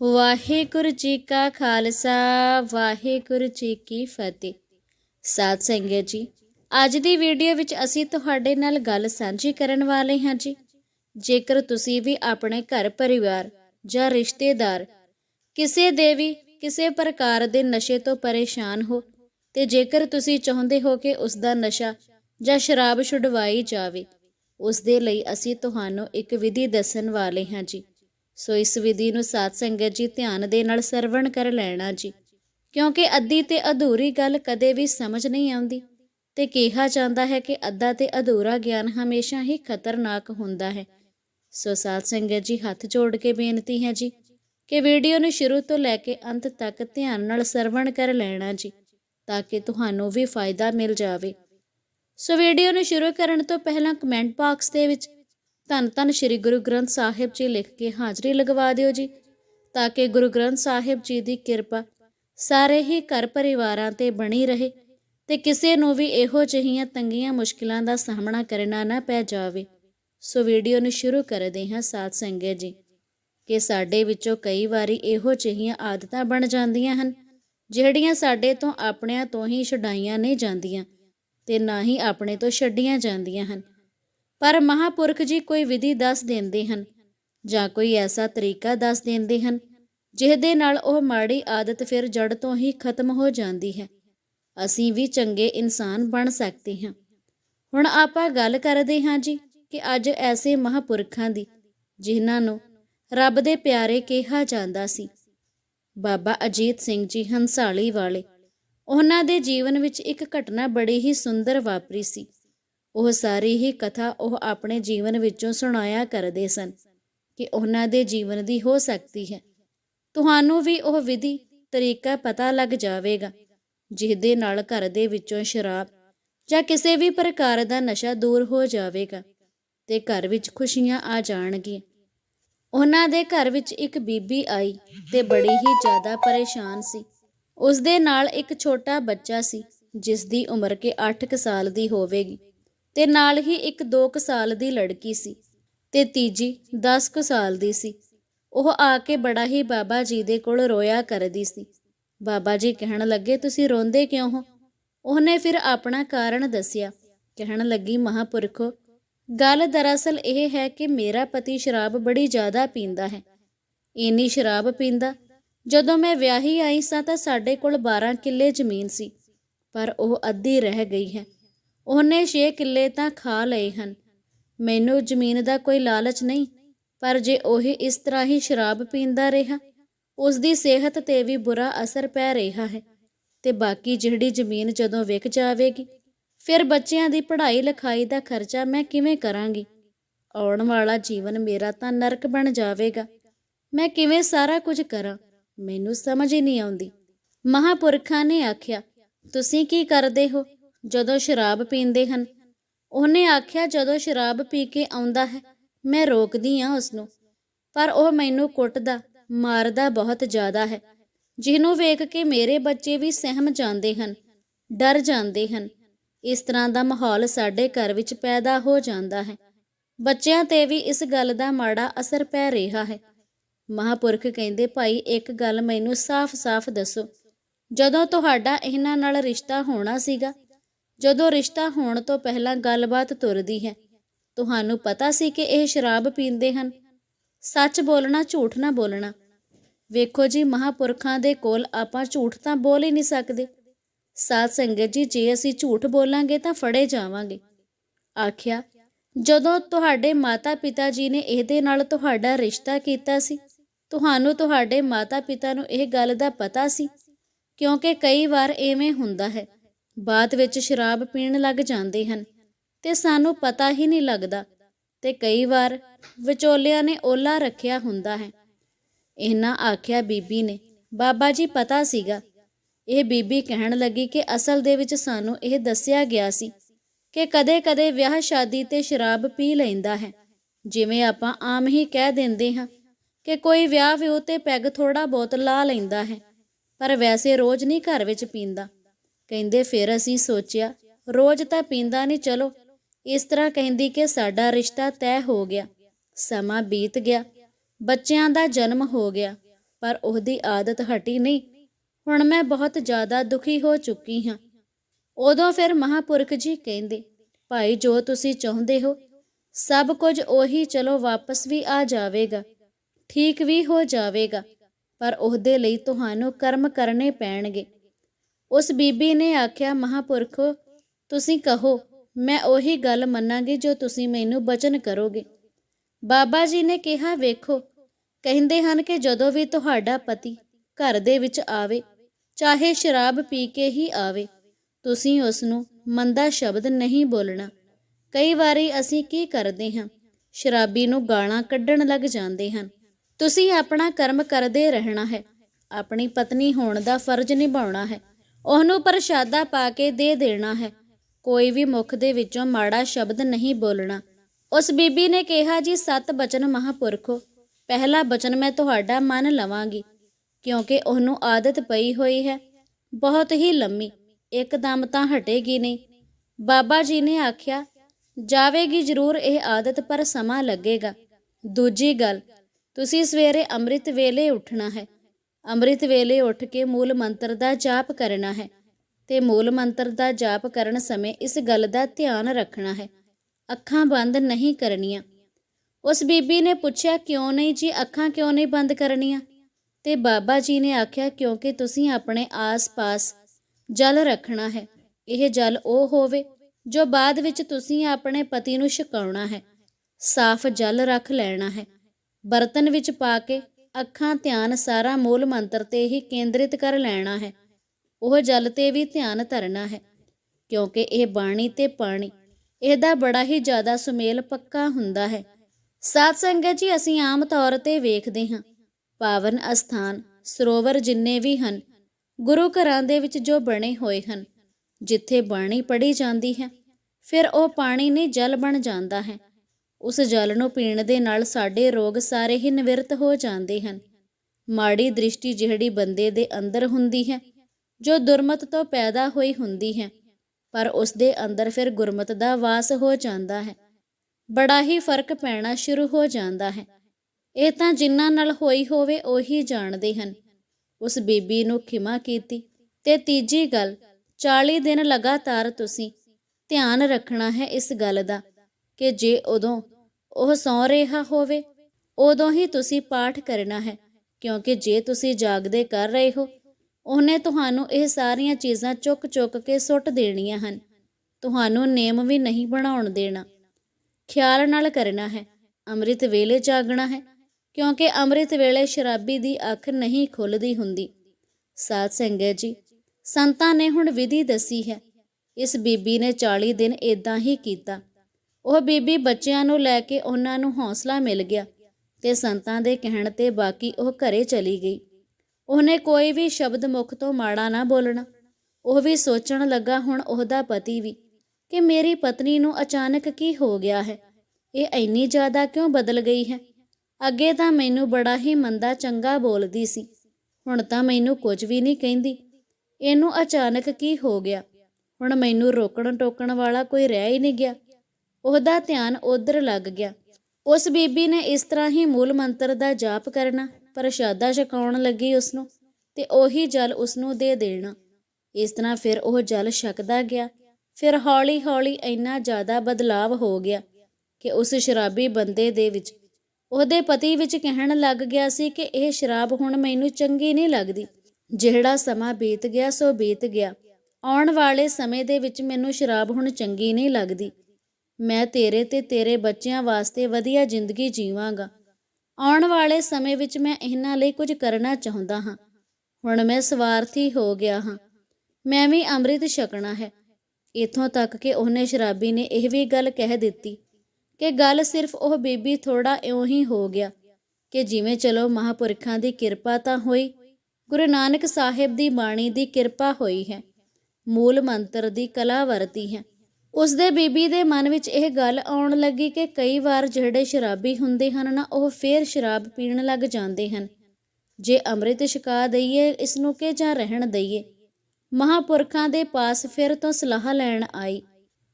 ਵਾਹਿਗੁਰੂ ਜੀ ਕਾ ਖਾਲਸਾ, ਵਾਹਿਗੁਰੂ ਜੀ ਕੀ ਫਤਿਹ। ਸਾਧ ਸੰਗਤ ਜੀ, ਅੱਜ ਦੀ ਵੀਡੀਓ ਵਿੱਚ ਅਸੀਂ ਤੁਹਾਡੇ ਨਾਲ ਗੱਲ ਸਾਂਝੀ ਕਰਨ ਵਾਲੇ ਹਾਂ ਜੀ। ਜੇਕਰ ਤੁਸੀਂ ਵੀ ਆਪਣੇ ਘਰ ਪਰਿਵਾਰ ਜਾਂ ਰਿਸ਼ਤੇਦਾਰ ਕਿਸੇ ਦੇ ਵੀ ਕਿਸੇ ਪ੍ਰਕਾਰ ਦੇ ਨਸ਼ੇ ਤੋਂ ਪਰੇਸ਼ਾਨ ਹੋ ਤੇ ਜੇਕਰ ਤੁਸੀਂ ਚਾਹੁੰਦੇ ਹੋ ਕਿ ਉਸ ਦਾ ਨਸ਼ਾ ਜਾਂ ਸ਼ਰਾਬ ਛੁਡਵਾਈ ਜਾਵੇ, ਉਸ ਦੇ ਲਈ ਅਸੀਂ ਤੁਹਾਨੂੰ ਇੱਕ ਵਿਧੀ ਦੱਸਣ ਵਾਲੇ ਹਾਂ ਜੀ। ਸੋ ਇਸ ਵਿਧੀ ਨੂੰ ਸਾਧ ਸੰਗਤ ਜੀ ਧਿਆਨ ਦੇ ਨਾਲ ਸਰਵਣ ਕਰ ਲੈਣਾ ਜੀ। ਕਿਉਂਕਿ ਅੱਧੀ ਤੇ ਅਧੂਰੀ ਗੱਲ ਕਦੇ ਵੀ ਸਮਝ ਨਹੀਂ ਆਉਂਦੀ। ਤੇ ਕਿਹਾ ਜਾਂਦਾ ਹੈ ਕਿ ਅੱਧਾ ਤੇ ਅਧੂਰਾ ਗਿਆਨ ਹਮੇਸ਼ਾ ਹੀ ਖਤਰਨਾਕ ਹੁੰਦਾ ਹੈ। ਸੋ ਸਾਧ ਸੰਗਤ ਜੀ ਹੱਥ ਜੋੜ ਕੇ ਬੇਨਤੀ ਹੈ ਜੀ ਕਿ ਵੀਡੀਓ ਨੂੰ ਸ਼ੁਰੂ ਤੋਂ ਲੈ ਕੇ ਅੰਤ ਤੱਕ ਧਿਆਨ ਨਾਲ ਸਰਵਣ ਕਰ ਲੈਣਾ ਜੀ, ਤਾਂ ਕਿ ਤੁਹਾਨੂੰ ਵੀ ਫਾਇਦਾ ਮਿਲ ਜਾਵੇ। ਸੋ ਵੀਡੀਓ ਨੂੰ ਸ਼ੁਰੂ ਕਰਨ ਤੋਂ ਪਹਿਲਾਂ ਕਮੈਂਟ ਬਾਕਸ ਦੇ ਵਿੱਚ ਧੰਨ ਧੰਨ ਸ੍ਰੀ ਗੁਰੂ ਗ੍ਰੰਥ ਸਾਹਿਬ ਜੀ ਲਿਖ ਕੇ ਹਾਜ਼ਰੀ ਲਗਵਾ ਦਿਓ ਜੀ, ਤਾਂ ਕਿ ਗੁਰੂ ਗ੍ਰੰਥ ਸਾਹਿਬ ਜੀ ਦੀ ਕਿਰਪਾ ਸਾਰੇ ਹੀ ਘਰ ਪਰਿਵਾਰਾਂ ਤੇ ਬਣੀ ਰਹੇ ਤੇ ਕਿਸੇ ਨੂੰ ਵੀ ਇਹੋ ਜਿਹੀਆਂ ਤੰਗੀਆਂ ਮੁਸ਼ਕਿਲਾਂ ਦਾ ਸਾਹਮਣਾ ਕਰਨਾ ਨਾ ਪੈ ਜਾਵੇ। ਸੋ ਵੀਡੀਓ ਨੂੰ ਸ਼ੁਰੂ ਕਰਦੇ ਹਾਂ ਸਾਧ ਸੰਗਤ ਜੀ, ਕਿ ਸਾਡੇ ਵਿੱਚੋਂ ਕਈ ਵਾਰੀ ਇਹੋ ਜਿਹੀਆਂ ਆਦਤਾਂ ਬਣ ਜਾਂਦੀਆਂ ਹਨ, ਜਿਹੜੀਆਂ ਸਾਡੇ ਤੋਂ ਆਪਣਿਆਂ ਤੋਂ ਹੀ ਛਡਾਈਆਂ ਨਹੀਂ ਜਾਂਦੀਆਂ ਤੇ ਨਾ ਹੀ ਆਪਣੇ ਤੋਂ ਛੱਡੀਆਂ ਜਾਂਦੀਆਂ ਹਨ। ਪਰ ਮਹਾਪੁਰਖ ਜੀ ਕੋਈ ਵਿਧੀ ਦੱਸ ਦਿੰਦੇ ਹਨ ਜਾਂ ਕੋਈ ਐਸਾ ਤਰੀਕਾ ਦੱਸ ਦਿੰਦੇ ਹਨ, ਜਿਹਦੇ ਨਾਲ ਉਹ ਮਾੜੀ ਆਦਤ ਫਿਰ ਜੜ ਤੋਂ ਹੀ ਖਤਮ ਹੋ ਜਾਂਦੀ ਹੈ। ਅਸੀਂ ਵੀ ਚੰਗੇ ਇਨਸਾਨ ਬਣ ਸਕਦੇ ਹਾਂ। ਹੁਣ ਆਪਾਂ ਗੱਲ ਕਰਦੇ ਹਾਂ ਜੀ ਕਿ ਅੱਜ ਐਸੇ ਮਹਾਪੁਰਖਾਂ ਦੀ, ਜਿਨ੍ਹਾਂ ਨੂੰ ਰੱਬ ਦੇ ਪਿਆਰੇ ਕਿਹਾ ਜਾਂਦਾ ਸੀ। ਬਾਬਾ ਅਜੀਤ ਸਿੰਘ ਜੀ ਹੰਸਾਲੀ ਵਾਲੇ, ਉਹਨਾਂ ਦੇ ਜੀਵਨ ਵਿੱਚ ਇੱਕ ਘਟਨਾ ਬੜੀ ਹੀ ਸੁੰਦਰ ਵਾਪਰੀ ਸੀ। ਉਹ ਸਾਰੀ ਹੀ ਕਥਾ ਉਹ ਆਪਣੇ ਜੀਵਨ ਵਿੱਚੋਂ ਸੁਣਾਇਆ ਕਰਦੇ ਸਨ ਕਿ ਉਹਨਾਂ ਦੇ ਜੀਵਨ ਦੀ ਹੋ ਸਕਦੀ ਹੈ। ਤੁਹਾਨੂੰ ਵੀ ਉਹ ਵਿਧੀ, ਤਰੀਕਾ ਪਤਾ ਲੱਗ ਜਾਵੇਗਾ, ਜਿਹਦੇ ਨਾਲ ਘਰ ਦੇ ਵਿੱਚੋਂ ਸ਼ਰਾਬ ਜਾਂ ਕਿਸੇ ਵੀ ਪ੍ਰਕਾਰ ਦਾ ਨਸ਼ਾ ਦੂਰ ਹੋ ਜਾਵੇਗਾ ਤੇ ਘਰ ਵਿੱਚ ਖੁਸ਼ੀਆਂ ਆ ਜਾਣਗੀਆਂ। ਉਹਨਾਂ ਦੇ ਘਰ ਵਿੱਚ ਇੱਕ ਬੀਬੀ ਆਈ ਤੇ ਬੜੀ ਹੀ ਜ਼ਿਆਦਾ ਪਰੇਸ਼ਾਨ ਸੀ। ਉਸ ਦੇ ਨਾਲ ਇੱਕ ਛੋਟਾ ਬੱਚਾ ਸੀ ਜਿਸ ਦੀ ਉਮਰ ਕੇ 8 ਸਾਲ ਦੀ ਹੋਵੇਗੀ। ਤੇ ਨਾਲ ਹੀ ਇੱਕ 2 ਸਾਲ ਦੀ ਲੜਕੀ ਸੀ ਤੇ ਤੀਜੀ 10 ਸਾਲ ਦੀ ਸੀ। ਉਹ ਆ ਕੇ ਬੜਾ ਹੀ ਬਾਬਾ ਜੀ ਦੇ ਕੋਲ ਰੋਇਆ ਕਰਦੀ ਸੀ। ਬਾਬਾ ਜੀ ਕਹਿਣ ਲੱਗੇ, ਤੁਸੀਂ ਰੋਂਦੇ ਕਿਉਂ ਹੋ? ਉਹਨੇ ਫਿਰ ਆਪਣਾ ਕਾਰਨ ਦੱਸਿਆ। ਕਹਿਣ ਲੱਗੀ, ਮਹਾਪੁਰਖੋ, ਗੱਲ ਦਰਅਸਲ ਇਹ ਹੈ ਕਿ ਮੇਰਾ ਪਤੀ ਸ਼ਰਾਬ ਬੜੀ ਜ਼ਿਆਦਾ ਪੀਂਦਾ ਹੈ। ਇੰਨੀ ਸ਼ਰਾਬ ਪੀਂਦਾ, ਜਦੋਂ ਮੈਂ ਵਿਆਹੀ ਆਈ ਸਾਂ ਤਾਂ ਸਾਡੇ ਕੋਲ 12 ਕਿੱਲੇ ਜ਼ਮੀਨ ਸੀ, ਪਰ ਉਹ ਅੱਧੀ ਰਹਿ ਗਈ ਹੈ। ਉਹਨੇ 6 ਕਿੱਲੇ ਤਾਂ ਖਾ ਲਏ ਹਨ। ਮੈਨੂੰ ਜ਼ਮੀਨ ਦਾ ਕੋਈ ਲਾਲਚ ਨਹੀਂ, ਪਰ ਜੇ ਉਹ ਇਸ ਤਰ੍ਹਾਂ ਹੀ ਸ਼ਰਾਬ ਪੀਂਦਾ ਰਿਹਾ ਉਸ ਦੀ ਸਿਹਤ ਤੇ ਵੀ ਬੁਰਾ ਅਸਰ ਪੈ ਰਿਹਾ ਹੈ ਤੇ ਬਾਕੀ ਜਿਹੜੀ ਜ਼ਮੀਨ ਜਦੋਂ ਵਿਕ ਜਾਵੇਗੀ, ਫਿਰ ਬੱਚਿਆਂ ਦੀ ਪੜ੍ਹਾਈ ਲਿਖਾਈ ਦਾ ਖਰਚਾ ਮੈਂ ਕਿਵੇਂ ਕਰਾਂਗੀ? ਆਉਣ ਵਾਲਾ ਜੀਵਨ ਮੇਰਾ ਤਾਂ ਨਰਕ ਬਣ ਜਾਵੇਗਾ। ਮੈਂ ਕਿਵੇਂ ਸਾਰਾ ਕੁਝ ਕਰਾਂ? ਮੈਨੂੰ ਸਮਝ ਹੀ ਨਹੀਂ ਆਉਂਦੀ। ਮਹਾਪੁਰਖਾਂ ਨੇ ਆਖਿਆ, ਤੁਸੀਂ ਕੀ ਕਰਦੇ ਹੋ? ਜਦੋਂ ਸ਼ਰਾਬ ਪੀਂਦੇ ਹਨ। ਉਹਨੇ ਆਖਿਆ, ਜਦੋਂ ਸ਼ਰਾਬ ਪੀ ਕੇ ਆਉਂਦਾ ਹੈ, ਮੈਂ ਰੋਕਦੀ ਆ ਉਸ ਨੂੰ ਪਰ ਉਹ ਮੈਨੂੰ ਕੁੱਟਦਾ, ਮਾਰਦਾ ਬਹੁਤ ਜ਼ਿਆਦਾ ਹੈ, ਜਿਹਨੂੰ ਵੇਖ ਕੇ ਮੇਰੇ ਬੱਚੇ ਵੀ ਸਹਿਮ ਜਾਂਦੇ ਹਨ, ਡਰ ਜਾਂਦੇ ਹਨ। ਇਸ ਤਰ੍ਹਾਂ ਦਾ ਮਾਹੌਲ ਸਾਡੇ ਘਰ ਵਿੱਚ ਪੈਦਾ ਹੋ ਜਾਂਦਾ ਹੈ। ਬੱਚਿਆਂ ਤੇ ਵੀ ਇਸ ਗੱਲ ਦਾ ਮਾੜਾ ਅਸਰ ਪੈ ਰਿਹਾ ਹੈ। ਮਹਾਪੁਰਖ ਕਹਿੰਦੇ, ਭਾਈ, ਇੱਕ ਗੱਲ ਮੈਨੂੰ ਸਾਫ਼-ਸਾਫ਼ ਦੱਸੋ। ਜਦੋਂ ਤੁਹਾਡਾ ਇਹਨਾਂ ਨਾਲ ਰਿਸ਼ਤਾ ਹੋਣਾ ਸੀਗਾ ਜਦੋਂ ਰਿਸ਼ਤਾ ਹੋਣ ਤੋਂ ਪਹਿਲਾਂ ਗੱਲਬਾਤ ਤੁਰਦੀ ਹੈ, ਤੁਹਾਨੂੰ ਪਤਾ ਸੀ ਕਿ ਇਹ ਸ਼ਰਾਬ ਪੀਂਦੇ ਹਨ। ਸੱਚ ਬੋਲਣਾ, ਝੂਠ ਨਾ ਬੋਲਣਾ। ਵੇਖੋ ਜੀ, ਮਹਾਪੁਰਖਾਂ ਦੇ ਕੋਲ ਆਪਾਂ ਝੂਠ ਤਾਂ ਬੋਲ ਹੀ ਨਹੀਂ ਸਕਦੇ। ਸਾਧ ਸੰਗਤ ਜੀ, ਜੇ ਅਸੀਂ ਝੂਠ ਬੋਲਾਂਗੇ ਤਾਂ ਫੜੇ ਜਾਵਾਂਗੇ। ਆਖਿਆ, ਜਦੋਂ ਤੁਹਾਡੇ ਮਾਤਾ-ਪਿਤਾ ਜੀ ਨੇ ਇਹਦੇ ਨਾਲ ਤੁਹਾਡਾ ਰਿਸ਼ਤਾ ਕੀਤਾ ਸੀ, ਤੁਹਾਨੂੰ ਤੁਹਾਡੇ ਮਾਤਾ-ਪਿਤਾ ਨੂੰ ਇਹ ਗੱਲ ਦਾ ਪਤਾ ਸੀ? ਕਿਉਂਕਿ ਕਈ ਵਾਰ ਐਵੇਂ ਹੁੰਦਾ ਹੈ ਬਾਅਦ ਵਿੱਚ ਸ਼ਰਾਬ ਪੀਣ ਲੱਗ ਜਾਂਦੇ ਹਨ ਤੇ ਸਾਨੂੰ ਪਤਾ ਹੀ ਨਹੀਂ ਲੱਗਦਾ ਤੇ ਕਈ ਵਾਰ ਵਿਚੋਲਿਆਂ ਨੇ ਓਲਾ ਰੱਖਿਆ ਹੁੰਦਾ ਹੈ। ਇਹਨਾਂ ਆਖਿਆ ਬੀਬੀ ਨੇ, ਬਾਬਾ ਜੀ ਪਤਾ ਸੀਗਾ। ਇਹ ਬੀਬੀ ਕਹਿਣ ਲੱਗੀ ਕਿ ਅਸਲ ਦੇ ਵਿੱਚ ਸਾਨੂੰ ਇਹ ਦੱਸਿਆ ਗਿਆ ਸੀ ਕਿ ਕਦੇ-ਕਦੇ ਵਿਆਹ ਸ਼ਾਦੀ ਤੇ ਸ਼ਰਾਬ ਪੀ ਲੈਂਦਾ ਹੈ। ਜਿਵੇਂ ਆਪਾਂ ਆਮ ਹੀ ਕਹਿ ਦਿੰਦੇ ਹਾਂ ਕਿ ਕੋਈ ਵਿਆਹ ਵਿਉ ਤੇ ਪੈਗ ਥੋੜਾ ਬਹੁਤ ਲਾ ਲੈਂਦਾ ਹੈ, ਪਰ ਵੈਸੇ ਰੋਜ਼ ਨਹੀਂ ਘਰ ਵਿੱਚ ਪੀਂਦਾ। ਕਹਿੰਦੇ ਫਿਰ ਅਸੀਂ ਸੋਚਿਆ, ਰੋਜ਼ ਤਾਂ ਪੀਂਦਾ ਨਹੀਂ ਚਲੋ। ਇਸ ਤਰ੍ਹਾਂ ਕਹਿੰਦੀ ਕਿ ਸਾਡਾ ਰਿਸ਼ਤਾ ਤੈਅ ਹੋ ਗਿਆ। ਸਮਾਂ ਬੀਤ ਗਿਆ। ਬੱਚਿਆਂ ਦਾ ਜਨਮ ਹੋ ਗਿਆ। ਪਰ ਉਹਦੀ ਆਦਤ ਹਟੀ ਨਹੀਂ। ਹੁਣ ਮੈਂ ਬਹੁਤ ਜ਼ਿਆਦਾ ਦੁਖੀ ਹੋ ਚੁੱਕੀ ਹਾਂ। ਉਦੋਂ ਫਿਰ ਮਹਾਪੁਰਖ ਜੀ ਕਹਿੰਦੇ, ਭਾਈ, ਜੋ ਤੁਸੀਂ ਚਾਹੁੰਦੇ ਹੋ, ਸਭ ਕੁਝ ਉਹੀ ਚਲੋ ਵਾਪਸ ਵੀ ਆ ਜਾਵੇਗਾ। ਠੀਕ ਵੀ ਹੋ ਜਾਵੇਗਾ। ਪਰ ਉਹਦੇ ਲਈ ਤੁਹਾਨੂੰ ਕਰਮ ਕਰਨੇ ਪੈਣਗੇ। ਉਸ ਬੀਬੀ ਨੇ ਆਖਿਆ, ਮਹਾਪੁਰਖੋ, ਤੁਸੀਂ ਕਹੋ, ਮੈਂ ਉਹੀ ਗੱਲ ਮੰਨਾਂਗੀ ਜੋ ਤੁਸੀਂ ਮੈਨੂੰ ਬਚਨ ਕਰੋਗੇ। ਬਾਬਾ ਜੀ ਨੇ ਕਿਹਾ, ਵੇਖੋ, ਕਹਿੰਦੇ ਹਨ ਕਿ ਜਦੋਂ ਵੀ ਤੁਹਾਡਾ ਪਤੀ ਘਰ ਦੇ ਵਿੱਚ ਆਵੇ, ਚਾਹੇ ਸ਼ਰਾਬ ਪੀ ਕੇ ਹੀ ਆਵੇ, ਤੁਸੀਂ ਉਸ ਨੂੰ ਮੰਦਾ ਸ਼ਬਦ ਨਹੀਂ ਬੋਲਣਾ। ਕਈ ਵਾਰੀ ਅਸੀਂ ਕੀ ਕਰਦੇ ਹਾਂ, ਸ਼ਰਾਬੀ ਨੂੰ ਗਾਲਾਂ ਕੱਢਣ ਲੱਗ ਜਾਂਦੇ ਹਨ। ਤੁਸੀਂ ਆਪਣਾ ਕਰਮ ਕਰਦੇ ਰਹਿਣਾ ਹੈ। ਆਪਣੀ ਪਤਨੀ ਹੋਣ ਦਾ ਫਰਜ਼ ਨਿਭਾਉਣਾ ਹੈ। ਉਹਨੂੰ ਪ੍ਰਸ਼ਾਦਾ ਪਾ ਕੇ ਦੇ ਦੇਣਾ ਹੈ। ਕੋਈ ਵੀ ਮੁਖ ਦੇ ਵਿੱਚੋਂ ਮਾੜਾ ਸ਼ਬਦ ਨਹੀਂ ਬੋਲਣਾ। ਉਸ ਬੀਬੀ ਨੇ ਕਿਹਾ, ਜੀ, ਸਤ ਬਚਨ ਮਹਾਪੁਰਖੋ ਪਹਿਲਾ ਬਚਨ ਮੈਂ ਤੁਹਾਡਾ ਮੰਨ ਲਵਾਂਗੀ, ਕਿਉਂਕਿ ਉਹਨੂੰ ਆਦਤ ਪਈ ਹੋਈ ਹੈ। ਬਹੁਤ ਹੀ ਲੰਮੀ, ਇੱਕਦਮ ਤਾਂ ਹਟੇਗੀ ਨਹੀਂ। ਬਾਬਾ ਜੀ ਨੇ ਆਖਿਆ, ਜਾਵੇਗੀ ਜ਼ਰੂਰ ਇਹ ਆਦਤ, ਪਰ ਸਮਾਂ ਲੱਗੇਗਾ। ਦੂਜੀ ਗੱਲ, ਤੁਸੀਂ ਸਵੇਰੇ ਅੰਮ੍ਰਿਤ ਵੇਲੇ ਉੱਠਣਾ ਹੈ। ਅੰਮ੍ਰਿਤ ਵੇਲੇ ਉੱਠ ਕੇ ਮੂਲ ਮੰਤਰ ਦਾ ਜਾਪ ਕਰਨਾ ਹੈ ਤੇ ਮੂਲ ਮੰਤਰ ਦਾ ਜਾਪ ਕਰਨ ਸਮੇਂ ਇਸ ਗੱਲ ਦਾ ਧਿਆਨ ਰੱਖਣਾ ਹੈ। ਅੱਖਾਂ ਬੰਦ ਨਹੀਂ ਕਰਨੀਆਂ। ਉਸ ਬੀਬੀ ਨੇ ਪੁੱਛਿਆ, ਕਿਉਂ ਨਹੀਂ ਜੀ, ਅੱਖਾਂ ਕਿਉਂ ਨਹੀਂ ਬੰਦ ਕਰਨੀਆਂ? ਤੇ ਬਾਬਾ ਜੀ ਨੇ ਆਖਿਆ, ਕਿਉਂਕਿ ਤੁਸੀਂ ਆਪਣੇ ਆਸ-ਪਾਸ ਜਲ ਰੱਖਣਾ ਹੈ। ਇਹ ਜਲ ਉਹ ਹੋਵੇ ਜੋ ਬਾਅਦ ਵਿੱਚ ਤੁਸੀਂ ਆਪਣੇ ਪਤੀ ਨੂੰ ਛਕਾਉਣਾ ਹੈ। ਸਾਫ਼ ਜਲ ਰੱਖ ਲੈਣਾ ਹੈ। ਬਰਤਨ ਵਿੱਚ ਪਾ ਕੇ ਅੱਖਾਂ ਧਿਆਨ ਸਾਰਾ ਮੂਲ ਮੰਤਰ ਤੇ ਹੀ ਕੇਂਦਰਿਤ ਕਰ ਲੈਣਾ ਹੈ। ਉਹ ਜਲ ਤੇ ਵੀ ਧਿਆਨ ਧਰਨਾ ਹੈ, ਕਿਉਂਕਿ ਇਹ ਬਾਣੀ ਤੇ ਪਾਣੀ, ਇਹਦਾ ਬੜਾ ਹੀ ਜ਼ਿਆਦਾ ਸੁਮੇਲ ਪੱਕਾ ਹੁੰਦਾ ਹੈ। ਸਾਧ ਸੰਗਤ ਜੀ, ਅਸੀਂ ਆਮ ਤੌਰ ਤੇ ਵੇਖਦੇ ਹਾਂ, ਪਾਵਨ ਅਸਥਾਨ, ਸਰੋਵਰ ਜਿੰਨੇ ਵੀ ਹਨ, ਗੁਰੂ ਘਰਾਂ ਦੇ ਵਿੱਚ ਜੋ ਬਣੇ ਹੋਏ ਹਨ, ਜਿੱਥੇ ਬਾਣੀ ਪੜ੍ਹੀ ਜਾਂਦੀ ਹੈ, ਫਿਰ ਉਹ ਪਾਣੀ ਨਹੀਂ ਜਲ ਬਣ ਜਾਂਦਾ ਹੈ। ਉਸ ਜਲ ਨੂੰ ਪੀਣ ਦੇ ਨਾਲ ਸਾਡੇ ਰੋਗ ਸਾਰੇ ਹੀ ਨਿਵਰਤ ਹੋ ਜਾਂਦੇ ਹਨ। ਮਾੜੀ ਦ੍ਰਿਸ਼ਟੀ ਜਿਹੜੀ ਬੰਦੇ ਦੇ ਅੰਦਰ ਹੁੰਦੀ ਹੈ, ਜੋ ਦੁਰਮਤ ਤੋਂ ਪੈਦਾ ਹੋਈ ਹੁੰਦੀ ਹੈ, ਪਰ ਉਸ ਦੇ ਅੰਦਰ ਫਿਰ ਗੁਰਮਤ ਦਾ ਵਾਸ ਹੋ ਜਾਂਦਾ ਹੈ। ਬੜਾ ਹੀ ਫ਼ਰਕ ਪੈਣਾ ਸ਼ੁਰੂ ਹੋ ਜਾਂਦਾ ਹੈ। ਇਹ ਤਾਂ ਜਿਨ੍ਹਾਂ ਨਾਲ ਹੋਈ ਹੋਵੇ ਉਹੀ ਜਾਣਦੇ ਹਨ। ਉਸ ਬੀਬੀ ਨੂੰ ਖਿਮਾ ਕੀਤੀ, ਤੇ ਤੀਜੀ ਗੱਲ 40 ਦਿਨ ਲਗਾਤਾਰ ਤੁਸੀਂ ਧਿਆਨ ਰੱਖਣਾ ਹੈ ਇਸ ਗੱਲ ਦਾ। ਕਿ ਜੇ ਉਦੋਂ ਉਹ ਸੌਂ ਰਿਹਾ ਹੋਵੇ, ਉਦੋਂ ਹੀ ਤੁਸੀਂ ਪਾਠ ਕਰਨਾ ਹੈ, ਕਿਉਂਕਿ ਜੇ ਤੁਸੀਂ ਜਾਗਦੇ ਕਰ ਰਹੇ ਹੋ, ਉਹਨੇ ਤੁਹਾਨੂੰ ਇਹ ਸਾਰੀਆਂ ਚੀਜ਼ਾਂ ਚੁੱਕ-ਚੁੱਕ ਕੇ ਸੁੱਟ ਦੇਣੀਆਂ ਹਨ। ਤੁਹਾਨੂੰ ਨੇਮ ਵੀ ਨਹੀਂ ਬਣਾਉਣ ਦੇਣਾ। ਖਿਆਲ ਨਾਲ ਕਰਨਾ ਹੈ, ਅੰਮ੍ਰਿਤ ਵੇਲੇ ਜਾਗਣਾ ਹੈ, ਕਿਉਂਕਿ ਅੰਮ੍ਰਿਤ ਵੇਲੇ ਸ਼ਰਾਬੀ ਦੀ ਅੱਖ ਨਹੀਂ ਖੁੱਲਦੀ ਹੁੰਦੀ। ਸਾਧ ਸੰਗਤ ਜੀ, ਸੰਤਾਂ ਨੇ ਹੁਣ ਵਿਧੀ ਦੱਸੀ ਹੈ, ਇਸ ਬੀਬੀ ਨੇ 40 ਦਿਨ ਇਦਾਂ ਹੀ ਕੀਤਾ। ਉਹ ਬੀਬੀ ਬੱਚਿਆਂ ਨੂੰ ਲੈ ਕੇ ਉਹਨਾਂ ਨੂੰ ਹੌਸਲਾ ਮਿਲ ਗਿਆ ਤੇ ਸੰਤਾਂ ਦੇ ਕਹਿਣ ਤੇ ਬਾਕੀ ਉਹ ਘਰੇ ਚਲੀ ਗਈ। ਉਹਨੇ ਕੋਈ ਵੀ ਸ਼ਬਦ ਮੁਖ ਤੋਂ ਮਾੜਾ ਨਾ ਬੋਲਣਾ। ਉਹ ਵੀ ਸੋਚਣ ਲੱਗਾ ਹੁਣ ਉਹਦਾ ਪਤੀ ਵੀ ਕਿ ਮੇਰੀ ਪਤਨੀ ਨੂੰ ਅਚਾਨਕ ਕੀ ਹੋ ਗਿਆ ਹੈ? ਇਹ ਇੰਨੀ ਜ਼ਿਆਦਾ ਕਿਉਂ ਬਦਲ ਗਈ ਹੈ? ਅੱਗੇ ਤਾਂ ਮੈਨੂੰ ਬੜਾ ਹੀ ਮੰਦਾ ਚੰਗਾ ਬੋਲਦੀ ਸੀ। ਹੁਣ ਤਾਂ ਮੈਨੂੰ ਕੁਝ ਵੀ ਨਹੀਂ ਕਹਿੰਦੀ। ਇਹਨੂੰ ਅਚਾਨਕ ਕੀ ਹੋ ਗਿਆ? ਹੁਣ ਮੈਨੂੰ ਰੋਕਣ ਟੋਕਣ ਵਾਲਾ ਕੋਈ ਰਹਿ ਹੀ ਨਹੀਂ ਗਿਆ। ਉਹਦਾ ਧਿਆਨ ਉਧਰ ਲੱਗ ਗਿਆ। ਉਸ ਬੀਬੀ ਨੇ ਇਸ ਤਰ੍ਹਾਂ ਹੀ ਮੂਲ ਮੰਤਰ ਦਾ ਜਾਪ ਕਰਨਾ, ਪ੍ਰਸ਼ਾਦਾ ਛਕਾਉਣ ਲੱਗੀ ਉਸ ਨੂੰ ਤੇ ਉਹੀ ਜਲ ਉਸ ਨੂੰ ਦੇ ਦੇਣਾ। ਇਸ ਤਰ੍ਹਾਂ ਫਿਰ ਉਹ ਜਲ ਛਕਦਾ ਗਿਆ। ਫਿਰ ਹੌਲੀ-ਹੌਲੀ ਇੰਨਾ ਜ਼ਿਆਦਾ ਬਦਲਾਵ ਹੋ ਗਿਆ ਕਿ ਉਸ ਸ਼ਰਾਬੀ ਬੰਦੇ ਦੇ ਵਿੱਚ, ਉਹਦੇ ਪਤੀ ਵਿੱਚ ਕਹਿਣ ਲੱਗ ਗਿਆ ਸੀ ਕਿ ਇਹ ਸ਼ਰਾਬ ਹੁਣ ਮੈਨੂੰ ਚੰਗੀ ਨਹੀਂ ਲੱਗਦੀ। ਜਿਹੜਾ ਸਮਾਂ ਬੀਤ ਗਿਆ ਸੋ ਬੀਤ ਗਿਆ। ਆਉਣ ਵਾਲੇ ਸਮੇਂ ਦੇ ਵਿੱਚ ਮੈਨੂੰ ਸ਼ਰਾਬ ਹੁਣ ਚੰਗੀ ਨਹੀਂ ਲੱਗਦੀ। ਮੈਂ ਤੇਰੇ ਤੇ ਤੇਰੇ ਬੱਚਿਆਂ ਵਾਸਤੇ ਵਧੀਆ ਜ਼ਿੰਦਗੀ ਜੀਵਾਂਗਾ। ਆਉਣ ਵਾਲੇ ਸਮੇਂ ਵਿੱਚ ਮੈਂ ਇਹਨਾਂ ਲਈ ਕੁਝ ਕਰਨਾ ਚਾਹੁੰਦਾ ਹਾਂ। ਹੁਣ ਮੈਂ ਸਵਾਰਥੀ ਹੋ ਗਿਆ ਹਾਂ। ਮੈਂ ਵੀ ਅੰਮ੍ਰਿਤ ਛਕਣਾ ਹੈ। ਇਥੋਂ ਤੱਕ ਕਿ ਉਹਨੇ ਸ਼ਰਾਬੀ ਨੇ ਇਹ ਵੀ ਗੱਲ ਕਹਿ ਦਿੱਤੀ ਕਿ ਗੱਲ ਸਿਰਫ ਉਹ ਬੀਬੀ ਥੋੜਾ ਇਉਂ ਹੀ ਹੋ ਗਿਆ ਕਿ ਜਿਵੇਂ ਚਲੋ ਮਹਾਪੁਰਖਾਂ ਦੀ ਕਿਰਪਾ ਤਾਂ ਹੋਈ, ਗੁਰੂ ਨਾਨਕ ਸਾਹਿਬ ਦੀ ਬਾਣੀ ਦੀ ਕਿਰਪਾ ਹੋਈ ਹੈ। ਮੂਲ ਮੰਤਰ ਦੀ ਕਲਾ ਵਰਤੀ ਹੈ। ਉਸ ਦੇ ਬੀਬੀ ਦੇ ਮਨ ਵਿੱਚ ਇਹ ਗੱਲ ਆਉਣ ਲੱਗੀ ਕਿ ਕਈ ਵਾਰ ਜਿਹੜੇ ਸ਼ਰਾਬੀ ਹੁੰਦੇ ਹਨ ਨਾ, ਉਹ ਫੇਰ ਸ਼ਰਾਬ ਪੀਣ ਲੱਗ ਜਾਂਦੇ ਹਨ। ਜੇ ਅੰਮ੍ਰਿਤ ਛਕਾ ਦਈਏ ਇਸ ਨੂੰ ਕਿ ਜਾਂ ਰਹਿਣ ਦਈਏ? ਮਹਾਪੁਰਖਾਂ ਦੇ ਪਾਸ ਫਿਰ ਤੋਂ ਸਲਾਹ ਲੈਣ ਆਈ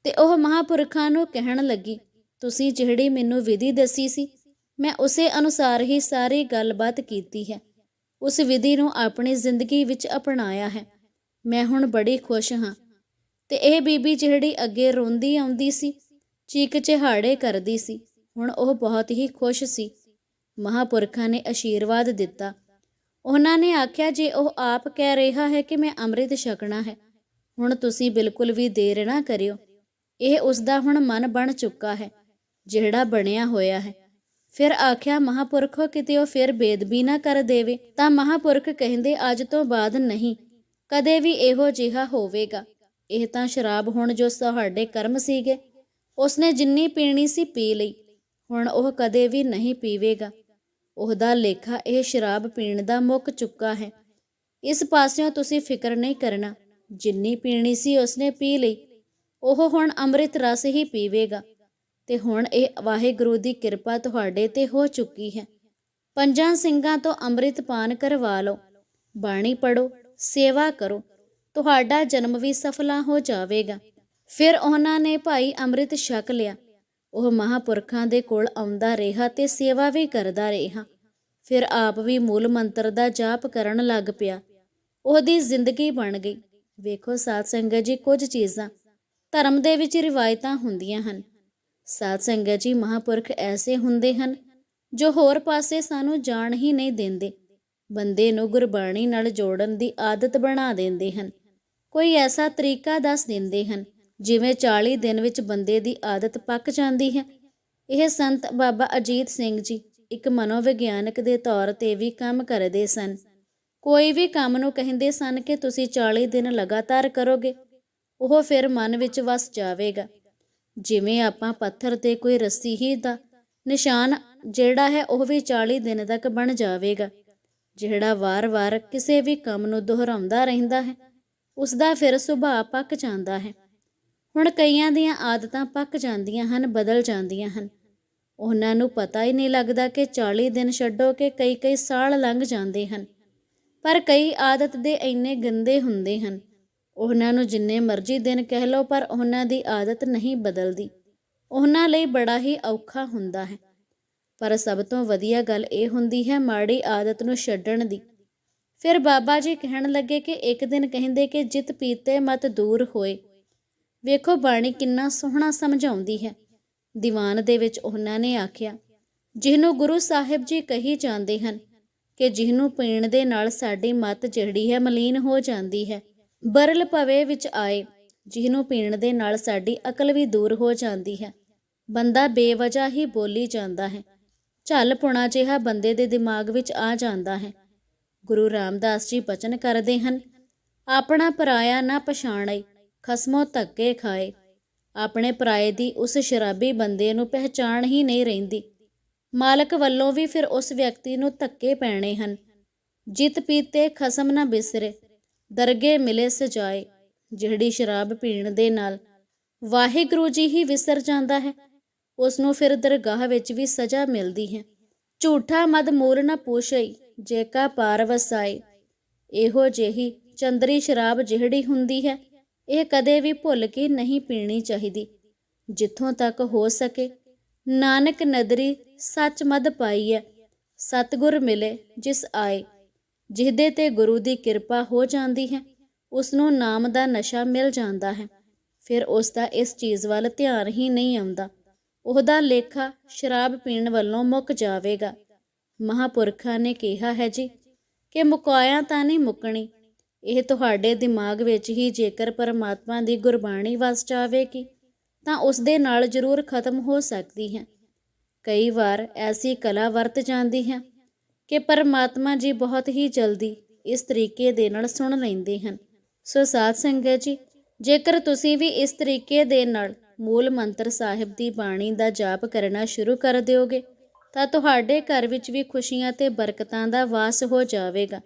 ਤੇ ਉਹ ਮਹਾਪੁਰਖਾਂ ਨੂੰ ਕਹਿਣ ਲੱਗੀ, ਤੁਸੀਂ ਜਿਹੜੀ ਮੈਨੂੰ ਵਿਧੀ ਦੱਸੀ ਸੀ, ਮੈਂ ਉਸੇ ਅਨੁਸਾਰ ਹੀ ਸਾਰੀ ਗੱਲਬਾਤ ਕੀਤੀ ਹੈ। ਉਸ ਵਿਧੀ ਨੂੰ ਆਪਣੀ ਜ਼ਿੰਦਗੀ ਵਿੱਚ ਅਪਣਾਇਆ ਹੈ। ਮੈਂ ਹੁਣ ਬੜੀ ਖੁਸ਼ ਹਾਂ। ਤੇ ਇਹ ਬੀਬੀ ਜਿਹੜੀ ਅੱਗੇ ਰੋਂਦੀ ਆਉਂਦੀ ਸੀ, ਚੀਕ ਚਿਹਾੜੇ ਕਰਦੀ ਸੀ, ਹੁਣ ਉਹ ਬਹੁਤ ਹੀ ਖੁਸ਼ ਸੀ। ਮਹਾਪੁਰਖਾਂ ਨੇ ਆਸ਼ੀਰਵਾਦ ਦਿੱਤਾ। ਉਹਨਾਂ ਨੇ ਆਖਿਆ, ਜੇ ਉਹ ਆਪ ਕਹਿ ਰਿਹਾ ਹੈ ਕਿ ਮੈਂ ਅੰਮ੍ਰਿਤ ਛਕਣਾ ਹੈ, ਹੁਣ ਤੁਸੀਂ ਬਿਲਕੁਲ ਵੀ ਦੇਰ ਨਾ ਕਰਿਓ। ਇਹ ਉਸ ਦਾ ਹੁਣ ਮਨ ਬਣ ਚੁੱਕਾ ਹੈ, ਜਿਹੜਾ ਬਣਿਆ ਹੋਇਆ ਹੈ। ਫਿਰ ਆਖਿਆ, ਮਹਾਪੁਰਖੋ, ਕਿਤੇ ਉਹ ਫਿਰ ਬੇਦਬੀ ਨਾ ਕਰ ਦੇਵੇ, ਤਾਂ ਮਹਾਪੁਰਖ ਕਹਿੰਦੇ, ਅੱਜ ਤੋਂ ਬਾਅਦ ਨਹੀਂ, ਕਦੇ ਵੀ ਇਹੋ ਜਿਹਾ ਹੋਵੇਗਾ। ਇਹ ਤਾਂ ਸ਼ਰਾਬ ਹੁਣ ਜੋ ਤੁਹਾਡੇ ਕਰਮ ਸੀਗੇ। ਉਸਨੇ ਜਿੰਨੀ ਪੀਣੀ ਸੀ ਪੀ ਲਈ। ਹੁਣ ਉਹ ਕਦੇ ਵੀ ਨਹੀਂ ਪੀਵੇਗਾ। ਉਹਦਾ ਲੇਖਾ ਇਹ ਸ਼ਰਾਬ ਪੀਣ ਦਾ ਮੁੱਕ ਚੁੱਕਾ ਹੈ। ਇਸ ਪਾਸਿਓਂ ਤੁਸੀਂ ਫਿਕਰ ਨਹੀਂ ਕਰਨਾ। ਜਿੰਨੀ ਪੀਣੀ ਸੀ ਉਸਨੇ ਪੀ ਲਈ। ਉਹ ਹੁਣ ਅੰਮ੍ਰਿਤ ਰਸ ਹੀ ਪੀਵੇਗਾ। ਤੇ ਹੁਣ ਇਹ ਵਾਹਿਗੁਰੂ ਦੀ ਕਿਰਪਾ ਤੁਹਾਡੇ ਤੇ ਹੋ ਚੁੱਕੀ ਹੈ। ਪੰਜਾਂ ਸਿੰਘਾਂ ਤੋਂ ਅੰਮ੍ਰਿਤ ਪਾਨ ਕਰਵਾ ਲਓ। ਬਾਣੀ ਪੜੋ ਸੇਵਾ ਕਰੋ। ਤੁਹਾਡਾ ਜਨਮ ਵੀ ਸਫਲਾ ਹੋ ਜਾਵੇਗਾ। ਫਿਰ ਉਹਨਾਂ ਨੇ ਭਾਈ ਅੰਮ੍ਰਿਤ ਛਕ ਲਿਆ। ਉਹ ਮਹਾਪੁਰਖਾਂ ਦੇ ਕੋਲ ਆਉਂਦਾ ਰਿਹਾ ਤੇ ਸੇਵਾ ਵੀ ਕਰਦਾ ਰਿਹਾ। ਫਿਰ ਆਪ ਵੀ ਮੂਲ ਮੰਤਰ ਦਾ ਜਾਪ ਕਰਨ ਲੱਗ ਪਿਆ। ਉਹਦੀ ਜ਼ਿੰਦਗੀ ਬਣ ਗਈ। ਵੇਖੋ ਸਾਧ ਸੰਗਤ ਜੀ, ਕੁਝ ਚੀਜ਼ਾਂ ਧਰਮ ਦੇ ਵਿੱਚ ਰਿਵਾਇਤਾਂ ਹੁੰਦੀਆਂ ਹਨ। ਸਾਧ ਸੰਗਤ ਜੀ, ਮਹਾਪੁਰਖ ਐਸੇ ਹੁੰਦੇ ਹਨ ਜੋ ਹੋਰ ਪਾਸੇ ਸਾਨੂੰ ਜਾਣ ਹੀ ਨਹੀਂ ਦਿੰਦੇ। ਬੰਦੇ ਨੂੰ ਗੁਰਬਾਣੀ ਨਾਲ ਜੋੜਨ ਦੀ ਆਦਤ ਬਣਾ ਦਿੰਦੇ ਹਨ। ਕੋਈ ਐਸਾ ਤਰੀਕਾ ਦੱਸ ਦਿੰਦੇ ਹਨ, ਜਿਵੇਂ 40 ਦਿਨ ਵਿੱਚ ਬੰਦੇ ਦੀ ਆਦਤ ਪੱਕ ਜਾਂਦੀ ਹੈ। ਇਹ ਸੰਤ ਬਾਬਾ ਅਜੀਤ ਸਿੰਘ ਜੀ ਇੱਕ ਮਨੋਵਿਗਿਆਨਕ ਦੇ ਤੌਰ ਤੇ ਵੀ ਕੰਮ ਕਰਦੇ ਸਨ। ਕੋਈ ਵੀ ਕੰਮ ਨੂੰ ਕਹਿੰਦੇ ਸਨ ਕਿ ਤੁਸੀਂ 40 ਦਿਨ ਲਗਾਤਾਰ ਕਰੋਗੇ, ਉਹ ਫਿਰ ਮਨ ਵਿੱਚ ਵਸ ਜਾਵੇਗਾ। ਜਿਵੇਂ ਆਪਾਂ ਪੱਥਰ ਤੇ ਕੋਈ ਰੱਸੀ ਹੀ ਦਾ ਨਿਸ਼ਾਨ ਜਿਹੜਾ ਹੈ, ਉਹ ਵੀ 40 ਦਿਨ ਤੱਕ ਬਣ ਜਾਵੇਗਾ। ਜਿਹੜਾ ਵਾਰ-ਵਾਰ ਕਿਸੇ ਵੀ ਕੰਮ ਨੂੰ ਦੁਹਰਾਉਂਦਾ ਰਹਿੰਦਾ ਹੈ ਉਸ ਦਾ ਫਿਰ ਸੁਭਾਅ ਪੱਕ ਜਾਂਦਾ ਹੈ। ਹੁਣ ਕਈਆਂ ਦੀਆਂ ਆਦਤਾਂ ਪੱਕ ਜਾਂਦੀਆਂ ਹਨ, ਬਦਲ ਜਾਂਦੀਆਂ ਹਨ। ਉਹਨਾਂ ਨੂੰ ਪਤਾ ਹੀ ਨਹੀਂ ਲੱਗਦਾ ਕਿ 40 ਦਿਨ ਛੱਡੋ ਕਿ ਕਈ-ਕਈ ਸਾਲ ਲੰਘ ਜਾਂਦੇ ਹਨ। ਪਰ ਕਈ ਆਦਤ ਦੇ ਇੰਨੇ ਗੰਦੇ ਹੁੰਦੇ ਹਨ। ਉਹਨਾਂ ਨੂੰ ਜਿੰਨੇ ਮਰਜ਼ੀ ਦਿਨ ਕਹਿ ਲਓ, ਪਰ ਉਹਨਾਂ ਦੀ ਆਦਤ ਨਹੀਂ ਬਦਲਦੀ। ਉਹਨਾਂ ਲਈ ਬੜਾ ਹੀ ਔਖਾ ਹੁੰਦਾ ਹੈ। ਪਰ ਸਭ ਤੋਂ ਵਧੀਆ ਗੱਲ ਇਹ ਹੁੰਦੀ ਹੈ ਮਾੜੀ ਆਦਤ ਨੂੰ ਛੱਡਣ ਦੀ। ਫਿਰ ਬਾਬਾ ਜੀ ਕਹਿਣ ਲੱਗੇ ਕਿ ਇੱਕ ਦਿਨ ਕਹਿੰਦੇ ਕਿ ਜਿਤ ਪੀਤੇ ਮਤ ਦੂਰ ਹੋਏ। ਵੇਖੋ ਬਾਣੀ ਕਿੰਨਾ ਸੋਹਣਾ ਸਮਝਾਉਂਦੀ ਹੈ। ਦੀਵਾਨ ਦੇ ਵਿੱਚ ਉਹਨਾਂ ਨੇ ਆਖਿਆ, ਜਿਹਨੂੰ ਗੁਰੂ ਸਾਹਿਬ ਜੀ ਕਹੀ ਜਾਂਦੇ ਹਨ ਕਿ ਜਿਹਨੂੰ ਪੀਣ ਦੇ ਨਾਲ ਸਾਡੀ ਮਤ ਜਿਹੜੀ ਹੈ ਮਲੀਨ ਹੋ ਜਾਂਦੀ ਹੈ, ਬਰਲ ਭਵੇ ਵਿੱਚ ਆਏ, ਜਿਹਨੂੰ ਪੀਣ ਦੇ ਨਾਲ ਸਾਡੀ ਅਕਲ ਵੀ ਦੂਰ ਹੋ ਜਾਂਦੀ ਹੈ, ਬੰਦਾ ਬੇਵਜ੍ਹਾ ਹੀ ਬੋਲੀ ਜਾਂਦਾ ਹੈ, ਝੱਲ ਪੁਣਾ ਜਿਹਾ ਬੰਦੇ ਦੇ ਦਿਮਾਗ ਵਿੱਚ ਆ ਜਾਂਦਾ ਹੈ। ਗੁਰੂ ਰਾਮਦਾਸ ਜੀ ਬਚਨ ਕਰਦੇ ਹਨ, ਆਪਣਾ ਪਰਾਇਆ ਨਾ ਪਛਾਣੈ, ਖਸਮੋ ਧੱਕੇ ਖਾਏ। ਆਪਣੇ ਪਰਾਏ ਦੀ ਉਸ ਸ਼ਰਾਬੀ ਬੰਦੇ ਨੂੰ ਪਹਿਚਾਣ ਹੀ ਨਹੀਂ ਰਹਿੰਦੀ। ਮਾਲਕ ਵੱਲੋਂ ਵੀ ਫਿਰ ਉਸ ਵਿਅਕਤੀ ਨੂੰ ਧੱਕੇ ਪੈਣੇ ਹਨ। ਜਿਤ ਪੀਤੇ ਖਸਮ ਨਾ ਬਿਸਰੇ, ਦਰਗੇ ਮਿਲੇ ਸਜਾਏ। ਜਿਹੜੀ ਸ਼ਰਾਬ ਪੀਣ ਦੇ ਨਾਲ ਵਾਹਿਗੁਰੂ ਜੀ ਹੀ ਵਿਸਰ ਜਾਂਦਾ ਹੈ, ਉਸ ਨੂੰ ਫਿਰ ਦਰਗਾਹ ਵਿੱਚ ਵੀ ਸਜ਼ਾ ਮਿਲਦੀ ਹੈ। ਝੂਠਾ ਮਦ ਮੂਲ ਨਾ ਪੂਛਈ ਜੇਕਾ ਪਾਰ ਵਸਾਈ ਇਹੋ ਜਿਹੀ ਚੰਦਰੀ ਸ਼ਰਾਬ ਜਿਹੜੀ ਹੁੰਦੀ ਹੈ, ਇਹ ਕਦੇ ਵੀ ਭੁੱਲ ਕੇ ਨਹੀਂ ਪੀਣੀ ਚਾਹੀਦੀ। ਜਿੱਥੋਂ ਤੱਕ ਹੋ ਸਕੇ, ਨਾਨਕ ਨਦਰੀ ਸੱਚ ਮਦ ਪਾਈ ਹੈ। ਸਤਗੁਰ ਮਿਲੇ ਜਿਸ ਆਏ। ਜਿਹਦੇ ਤੇ ਗੁਰੂ ਦੀ ਕਿਰਪਾ ਹੋ ਜਾਂਦੀ ਹੈ ਉਸ ਨੂੰ ਨਾਮ ਦਾ ਨਸ਼ਾ ਮਿਲ ਜਾਂਦਾ ਹੈ। ਫਿਰ ਉਸ ਦਾ ਇਸ ਚੀਜ਼ ਵੱਲ ਧਿਆਨ ਹੀ ਨਹੀਂ ਆਉਂਦਾ। ਉਹਦਾ ਲੇਖਾ ਸ਼ਰਾਬ ਪੀਣ ਵੱਲੋਂ ਮੁੱਕ ਜਾਵੇਗਾ। ਮਹਾਪੁਰਖਾਂ ਨੇ ਕਿਹਾ ਹੈ ਜੀ ਕਿ ਮੁਕਾਇਆ ਤਾਂ ਨਹੀਂ ਮੁੱਕਣੀ। ਇਹ ਤੁਹਾਡੇ ਦਿਮਾਗ ਵਿੱਚ ਹੀ ਜੇਕਰ ਪਰਮਾਤਮਾ ਦੀ ਗੁਰਬਾਣੀ ਵਸ ਜਾਵੇਗੀ, ਤਾਂ ਉਸ ਦੇ ਨਾਲ ਜ਼ਰੂਰ ਖਤਮ ਹੋ ਸਕਦੀ ਹੈ। ਕਈ ਵਾਰ ਐਸੀ ਕਲਾ ਵਰਤ ਜਾਂਦੀ ਹੈ ਕਿ ਪਰਮਾਤਮਾ ਜੀ ਬਹੁਤ ਹੀ ਜਲਦੀ ਇਸ ਤਰੀਕੇ ਦੇ ਨਾਲ ਸੁਣ ਲੈਂਦੇ ਹਨ। ਸੋ ਸਾਧ ਸੰਗਤ ਜੀ, ਜੇਕਰ ਤੁਸੀਂ ਵੀ ਇਸ ਤਰੀਕੇ ਦੇ ਨਾਲ ਮੂਲ ਮੰਤਰ ਸਾਹਿਬ ਦੀ ਬਾਣੀ ਦਾ ਜਾਪ ਕਰਨਾ ਸ਼ੁਰੂ ਕਰ ਦਿਓਗੇ ਤਾਂ ਤੁਹਾਡੇ ਘਰ ਵਿੱਚ ਵੀ ਖੁਸ਼ੀਆਂ ਤੇ ਬਰਕਤਾਂ ਦਾ ਵਾਸ ਹੋ ਜਾਵੇਗਾ।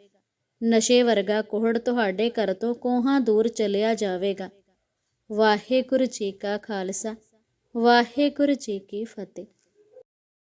ਨਸ਼ੇ ਵਰਗਾ ਕੋਹੜ ਤੁਹਾਡੇ ਘਰ ਤੋਂ ਕੋਹਾਂ ਦੂਰ ਚਲਿਆ ਜਾਵੇਗਾ। ਵਾਹਿਗੁਰੂ ਜੀ ਕਾ ਖਾਲਸਾ, ਵਾਹਿਗੁਰੂ ਜੀ ਕੀ ਫਤਿਹ।